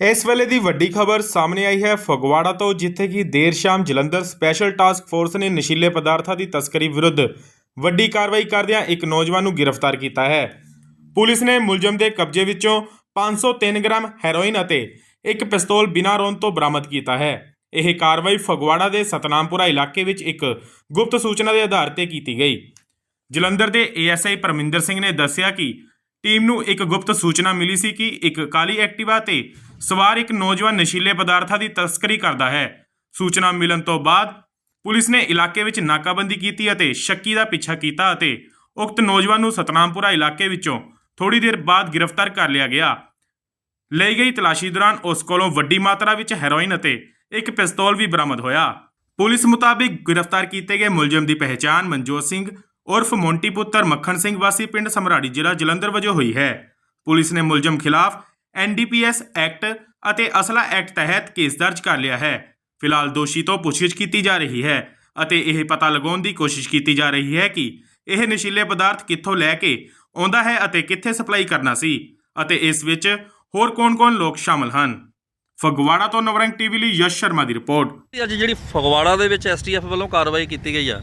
ਇਸ ਵੇਲੇ ਦੀ ਵੱਡੀ ਖਬਰ ਸਾਹਮਣੇ ਆਈ ਹੈ ਫਗਵਾੜਾ ਤੋਂ, ਜਿੱਥੇ ਕਿ ਦੇਰ ਸ਼ਾਮ ਜਲੰਧਰ ਸਪੈਸ਼ਲ ਟਾਸਕ ਫੋਰਸ ਨੇ ਨਸ਼ੀਲੇ ਪਦਾਰਥਾਂ ਦੀ ਤਸਕਰੀ ਵਿਰੁੱਧ ਵੱਡੀ ਕਾਰਵਾਈ ਕਰਦਿਆਂ ਇੱਕ ਨੌਜਵਾਨ ਨੂੰ ਗ੍ਰਿਫਤਾਰ ਕੀਤਾ ਹੈ। ਪੁਲਿਸ ਨੇ ਮੁਲਜ਼ਮ ਦੇ ਕਬਜ਼ੇ ਵਿੱਚੋਂ 503 ਗ੍ਰਾਮ ਹੈਰੋਇਨ ਅਤੇ ਇੱਕ ਪਿਸਤੌਲ ਬਿਨਾਂ ਰੋਨ ਤੋਂ ਬਰਾਮਦ ਕੀਤਾ ਹੈ। ਇਹ ਕਾਰਵਾਈ ਫਗਵਾੜਾ ਦੇ ਸਤਨਾਮਪੁਰਾ ਇਲਾਕੇ ਵਿੱਚ ਇੱਕ ਗੁਪਤ ਸੂਚਨਾ ਦੇ ਆਧਾਰ ਤੇ ਕੀਤੀ ਗਈ। ਜਲੰਧਰ ਦੇ ਏਐਸਆਈ ਪਰਮਿੰਦਰ ਸਿੰਘ ਨੇ ਦੱਸਿਆ ਕਿ ਟੀਮ ਨੂੰ ਇੱਕ ਗੁਪਤ ਸੂਚਨਾ ਮਿਲੀ ਸੀ ਕਿ ਇੱਕ ਕਾਲੀ ਐਕਟਿਵਾ ਤੇ ਸਵਾਰ ਇੱਕ ਨੌਜਵਾਨ ਨਸ਼ੀਲੇ ਪਦਾਰਥਾਂ ਦੀ ਤਸਕਰੀ ਕਰਦਾ ਹੈ। ਸੂਚਨਾ ਮਿਲਣ ਤੋਂ ਬਾਅਦ ਪੁਲਿਸ ਨੇ ਇਲਾਕੇ ਵਿੱਚ ਨਾਕਾਬੰਦੀ ਕੀਤੀ ਅਤੇ ਸ਼ੱਕੀ ਦਾ ਪਿੱਛਾ ਕੀਤਾ ਅਤੇ ਉਕਤ ਨੌਜਵਾਨ ਨੂੰ ਸਤਨਾਮਪੁਰਾ ਇਲਾਕੇ ਵਿੱਚੋਂ ਥੋੜੀ ਦੇਰ ਬਾਅਦ ਗ੍ਰਿਫਤਾਰ ਕਰ ਲਿਆ ਗਿਆ। ਲਈ ਗਈ ਤਲਾਸ਼ੀ ਦੌਰਾਨ ਉਸ ਕੋਲੋਂ ਵੱਡੀ ਮਾਤਰਾ ਵਿੱਚ ਹੈਰੋਇਨ ਅਤੇ ਇੱਕ ਪਿਸਤੌਲ ਵੀ ਬਰਾਮਦ ਹੋਇਆ। ਪੁਲਿਸ ਮੁਤਾਬਿਕ ਗ੍ਰਿਫਤਾਰ ਕੀਤੇ ਗਏ ਮੁਲਜ਼ਮ ਦੀ ਪਹਿਚਾਣ ਮਨਜੋਤ ਸਿੰਘ ਉਰਫ ਮੋਂਟੀ ਪੁੱਤਰ ਮੱਖਣ ਸਿੰਘ ਵਾਸੀ ਪਿੰਡ ਸਮਰਾੜੀ ਜ਼ਿਲ੍ਹਾ ਜਲੰਧਰ ਵਜੋਂ ਹੋਈ ਹੈ। ਪੁਲਿਸ ਨੇ ਮੁਲਜ਼ਮ ਖਿਲਾਫ ਐਨਡੀਪੀਐਸ ਐਕਟ ਅਤੇ ਅਸਲਾ ਐਕਟ ਤਹਿਤ ਕੇਸ ਦਰਜ ਕਰ ਲਿਆ ਹੈ। ਫਿਲਹਾਲ ਦੋਸ਼ੀ ਤੋਂ ਪੁੱਛਗਿੱਛ ਕੀਤੀ ਜਾ ਰਹੀ ਹੈ ਅਤੇ ਇਹ ਪਤਾ ਲਗਾਉਣ ਦੀ ਕੋਸ਼ਿਸ਼ ਕੀਤੀ ਜਾ ਰਹੀ ਹੈ ਕਿ ਇਹ ਨਸ਼ੀਲੇ ਪਦਾਰਥ ਕਿੱਥੋਂ ਲੈ ਕੇ ਆਉਂਦਾ ਹੈ ਅਤੇ ਕਿੱਥੇ ਸਪਲਾਈ ਕਰਨਾ ਸੀ ਅਤੇ ਇਸ ਵਿੱਚ ਹੋਰ ਕੌਣ-ਕੌਣ ਲੋਕ ਸ਼ਾਮਲ ਹਨ। ਫਗਵਾੜਾ ਤੋਂ ਨਵਰੰਗ ਟੀਵੀ ਲਈ ਯਸ਼ ਸ਼ਰਮਾ ਦੀ ਰਿਪੋਰਟ। ਅੱਜ ਜਿਹੜੀ ਫਗਵਾੜਾ ਦੇ ਵਿੱਚ ਐਸਟੀਐਫ ਵੱਲੋਂ ਕਾਰਵਾਈ ਕੀਤੀ ਗਈ ਆ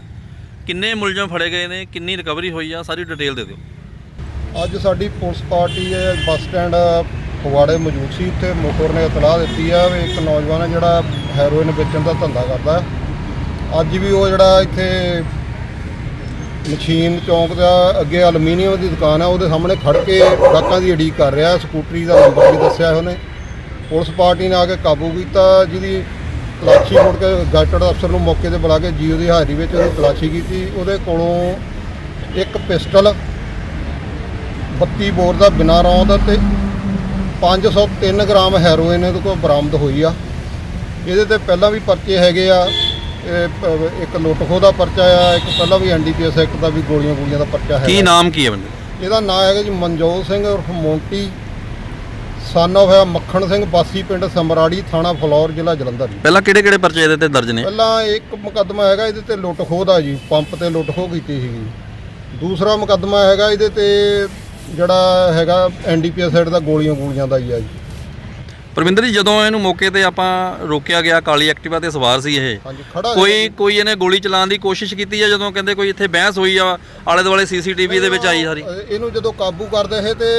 ਕਿੰਨੇ ਮੁਲਜ਼ਮ ਫੜੇ ਗਏ ਨੇ, ਕਿੰਨੀ ਰਿਕਵਰੀ ਹੋਈ ਆ, ਸਾਰੀ ਡਿਟੇਲ ਦੇ ਦਿਓ। ਅੱਜ ਸਾਡੀ ਪੁਲਿਸ ਪਾਰਟੀ ਹੈ, ਬੱਸ ਸਟੈਂਡ ਫਗਵਾੜੇ ਮੌਜੂਦ ਸੀ ਤੇ ਮੋਟਰ ਨੇ ਇਤਲਾਹ ਦਿੱਤੀ ਆ ਵੀ ਇੱਕ ਨੌਜਵਾਨ ਹੈ ਜਿਹੜਾ ਹੈਰੋਇਨ ਵੇਚਣ ਦਾ ਧੰਦਾ ਕਰਦਾ ਅੱਜ ਵੀ ਉਹ ਜਿਹੜਾ ਇੱਥੇ ਮਸ਼ੀਨ ਚੌਂਕ ਦਾ ਅੱਗੇ ਐਲੂਮੀਨੀਅਮ ਦੀ ਦੁਕਾਨ ਹੈ, ਉਹਦੇ ਸਾਹਮਣੇ ਖੜ ਕੇ ਟਰੱਕਾਂ ਦੀ ਉਡੀਕ ਕਰ ਰਿਹਾ, ਸਕੂਟਰੀ ਦਾ ਨੰਬਰ ਵੀ ਦੱਸਿਆ ਉਹਨੇ। ਪੁਲਿਸ ਪਾਰਟੀ ਨੇ ਆ ਕੇ ਕਾਬੂ ਕੀਤਾ, ਜਿਹਦੀ ਤਲਾਸ਼ੀ ਮੁੜ ਕੇ ਗਾਇਟਡ ਅਫਸਰ ਨੂੰ ਮੌਕੇ ਤੇ ਬੁਲਾ ਕੇ ਜੀਓ ਦੀ ਹਾਜ਼ਰੀ ਵਿੱਚ ਉਹਦੀ ਤਲਾਸ਼ੀ ਕੀਤੀ। ਉਹਦੇ ਕੋਲੋਂ ਇੱਕ ਪਿਸਟਲ 32 ਬੋਰ ਦਾ ਬਿਨਾਂ ਰੌਂਦ ਤੇ 503 ਗ੍ਰਾਮ ਹੈਰੋਇਨ ਇਹਦੇ ਕੋਲ ਬਰਾਮਦ ਹੋਈ ਆ। ਇਹਦੇ ਤੇ ਪਹਿਲਾਂ ਵੀ ਪਰਚੇ ਹੈਗੇ ਆ। ਇੱਕ ਲੁੱਟਖੋ ਦਾ ਪਰਚਾ ਆ ਇੱਕ ਪਹਿਲਾਂ ਵੀ ਐਨਡੀਪੀਐਸ ਐਕਟ ਦਾ ਵੀ ਗੋਲੀਆਂ ਗੋਲੀਆਂ ਦਾ ਪਰਚਾ ਕੀ ਹੈਗਾ। ਨਾਮ ਕੀ ਹੈ ਬੰਦੇ ਇਹਦਾ ਨਾਮ ਹੈਗਾ ਜੀ ਮਨਜੋਤ ਸਿੰਘ ਉਰਫ ਮੋਂਟੀ ਸਨ ਹੈ ਮੱਖਣ ਸਿੰਘ ਬਾਸੀ ਪਿੰਡ ਸਮਰਾੜੀ ਥਾਣਾ ਫਲੌਰ ਜ਼ਿਲ੍ਹਾ ਜਲੰਧਰ ਜੀ। ਪਹਿਲਾਂ ਕਿਹੜੇ ਕਿਹੜੇ ਪਰਚੇ ਇਹਦੇ ਤੇ ਦਰਜ ਨੇ? ਪਹਿਲਾਂ ਇੱਕ ਮੁਕੱਦਮਾ ਹੈਗਾ ਇਹਦੇ ਤੇ ਲੁੱਟ ਖੋਹ ਦਾ ਜੀ ਪੰਪ ਤੇ ਲੁੱਟ ਖੋਹ ਕੀਤੀ ਸੀਗੀ। ਦੂਸਰਾ ਮੁਕੱਦਮਾ ਹੈਗਾ ਇਹਦੇ ਤੇ ਜਿਹੜਾ ਹੈਗਾ ਐਨਡੀਪੀਐਸ ਸਾਈਡ ਦਾ ਗੋਲੀਆਂ ਗੋਲੀਆਂ ਦਾ ਹੀ ਆ ਜੀ। ਪਰਵਿੰਦਰ ਜੀ ਜਦੋਂ ਇਹਨੂੰ ਮੌਕੇ ਤੇ ਆਪਾਂ ਰੋਕਿਆ ਗਿਆ ਕਾਲੀ ਐਕਟਿਵਾ ਤੇ ਸਵਾਰ ਸੀ ਇਹ ਹਾਂਜੀ ਖੜਾ ਕੋਈ ਕੋਈ ਇਹਨੇ ਗੋਲੀ ਚਲਾਉਣ ਦੀ ਕੋਸ਼ਿਸ਼ ਕੀਤੀ ਆ ਜਦੋਂ ਕਹਿੰਦੇ ਕੋਈ ਇੱਥੇ ਬਹਿਸ ਹੋਈ ਆ ਆਲੇ ਦੁਆਲੇ ਸੀਸੀਟੀਵੀ ਦੇ ਵਿੱਚ ਆਈ ਸਾਰੀ। ਇਹਨੂੰ ਜਦੋਂ ਕਾਬੂ ਕਰਦੇ ਇਹ ਤੇ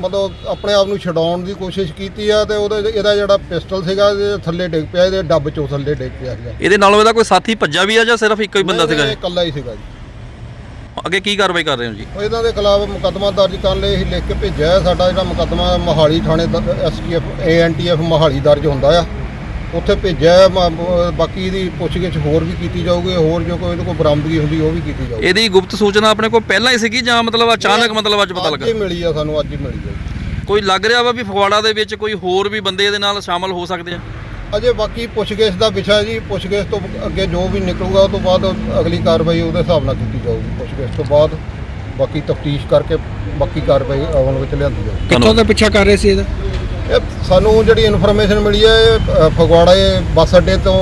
ਮਤਲਬ ਆਪਣੇ ਆਪ ਨੂੰ ਛਡਾਉਣ ਦੀ ਕੋਸ਼ਿਸ਼ ਕੀਤੀ ਆ ਤੇ ਉਹਦੇ ਇਹਦਾ ਜਿਹੜਾ ਪਿਸਟਲ ਸੀਗਾ ਇਹਦੇ ਥੱਲੇ ਡਿੱਗ ਪਿਆ ਇਹਦੇ ਡੱਬ ਚੋਂ ਥੱਲੇ ਡਿੱਗ ਪਿਆ ਸੀਗਾ ਇਹਦੇ ਨਾਲੋਂ ਇਹਦਾ ਕੋਈ ਸਾਥੀ ਭੱਜਾ ਵੀ ਆ ਜਾਂ ਸਿਰਫ ਇੱਕੋ ਹੀ ਬੰਦਾ ਸੀਗਾ ਇਹ ਇਹ? ਇਕੱਲਾ ਹੀ ਸੀਗਾ ਜੀ ਅੱਗੇ ਕੀ ਕਾਰਵਾਈ ਕਰ ਰਹੇ ਹੋ ਜੀ? ਉਹ ਇਹਨਾਂ ਦੇ ਖਿਲਾਫ ਮੁਕੱਦਮਾ ਦਰਜ ਕਰਨ ਲਈ ਅਸੀਂ ਲਿਖ ਕੇ ਭੇਜਿਆ ਹੈ। ਸਾਡਾ ਜਿਹੜਾ ਮੁਕੱਦਮਾ ਮੋਹਾਲੀ ਥਾਣੇ ਐਸਟੀਐਫ ਏਐਨਟੀਐਫ ਮੋਹਾਲੀ ਦਰਜ ਹੁੰਦਾ ਆ। ਉੱਥੇ ਭੇਜਿਆ ਹੈ। ਮ- ਬਾਕੀ ਇਹਦੀ ਪੁੱਛਗਿੱਛ ਹੋਰ ਵੀ ਕੀਤੀ ਜਾਊਗੀ। ਹੋਰ ਜੋ ਕੋਈ ਇਹਦੇ ਕੋਲ ਬਰਾਮਦਗੀ ਹੁੰਦੀ ਉਹ ਵੀ ਕੀਤੀ ਜਾਊਗੀ। ਇਹਦੀ ਗੁਪਤ ਸੂਚਨਾ ਆਪਣੇ ਕੋਲ ਪਹਿਲਾਂ ਹੀ ਸੀਗੀ ਜਾਂ ਮਤਲਬ ਅਚਾਨਕ ਮਤਲਬ ਅੱਜ ਪਤਾ ਅੱਜ ਲੱਗਾ? ਹੀ ਮਿਲੀ ਆ ਸਾਨੂੰ ਅੱਜ ਹੀ ਮਿਲੀ ਆ। ਕੋਈ ਲੱਗ ਰਿਹਾ ਵਾ ਵੀ ਫਗਵਾੜਾ ਦੇ ਵਿੱਚ ਕੋਈ ਹੋਰ ਵੀ ਬੰਦੇ ਇਹਦੇ ਨਾਲ ਸ਼ਾਮਲ ਹੋ ਸਕਦੇ ਆ? ਅਜੇ ਬਾਕੀ ਪੁੱਛਗਿੱਛ ਦਾ ਵਿਸ਼ਾ ਜੀ। ਪੁੱਛਗਿੱਛ ਤੋਂ ਅੱਗੇ ਜੋ ਵੀ ਨਿਕਲੂਗਾ ਉਹ ਤੋਂ ਬਾਅਦ ਅਗਲੀ ਕਾਰਵਾਈ ਉਹਦੇ ਹਿਸਾਬ ਨਾਲ ਕੀਤੀ ਜਾਊਗੀ। ਪੁੱਛਗਿੱਛ ਤੋਂ ਬਾਅਦ ਬਾਕੀ ਤਫਤੀਸ਼ ਕਰਕੇ ਬਾਕੀ ਕਾਰਵਾਈ ਅਮਲ ਵਿੱਚ ਲਿਆਂਦੀ ਜਾਊਗੀ। ਕਿੱਥੋਂ ਦਾ ਪਿੱਛਾ ਕਰ ਰਹੇ ਸੀ ਇਹਦਾ? ਇਹ ਸਾਨੂੰ ਜਿਹੜੀ ਇਨਫੋਰਮੇਸ਼ਨ ਮਿਲੀ ਹੈ ਇਹ ਫਗਵਾੜੇ ਬੱਸ ਅੱਡੇ ਤੋਂ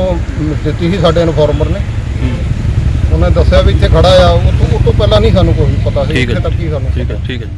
ਦਿੱਤੀ ਸੀ ਸਾਡੇ ਇਨਫੋਰਮਰ ਨੇ। ਉਹਨੇ ਦੱਸਿਆ ਵੀ ਇੱਥੇ ਖੜਾ ਆ। ਉਹ ਤੋਂ ਪਹਿਲਾਂ ਨਹੀਂ ਸਾਨੂੰ ਕੋਈ ਪਤਾ ਸੀ। ਇੱਥੇ ਤੱਕ ਹੀ ਸਾਨੂੰ ਠੀਕ ਹੈ। ਠੀਕ ਹੈ।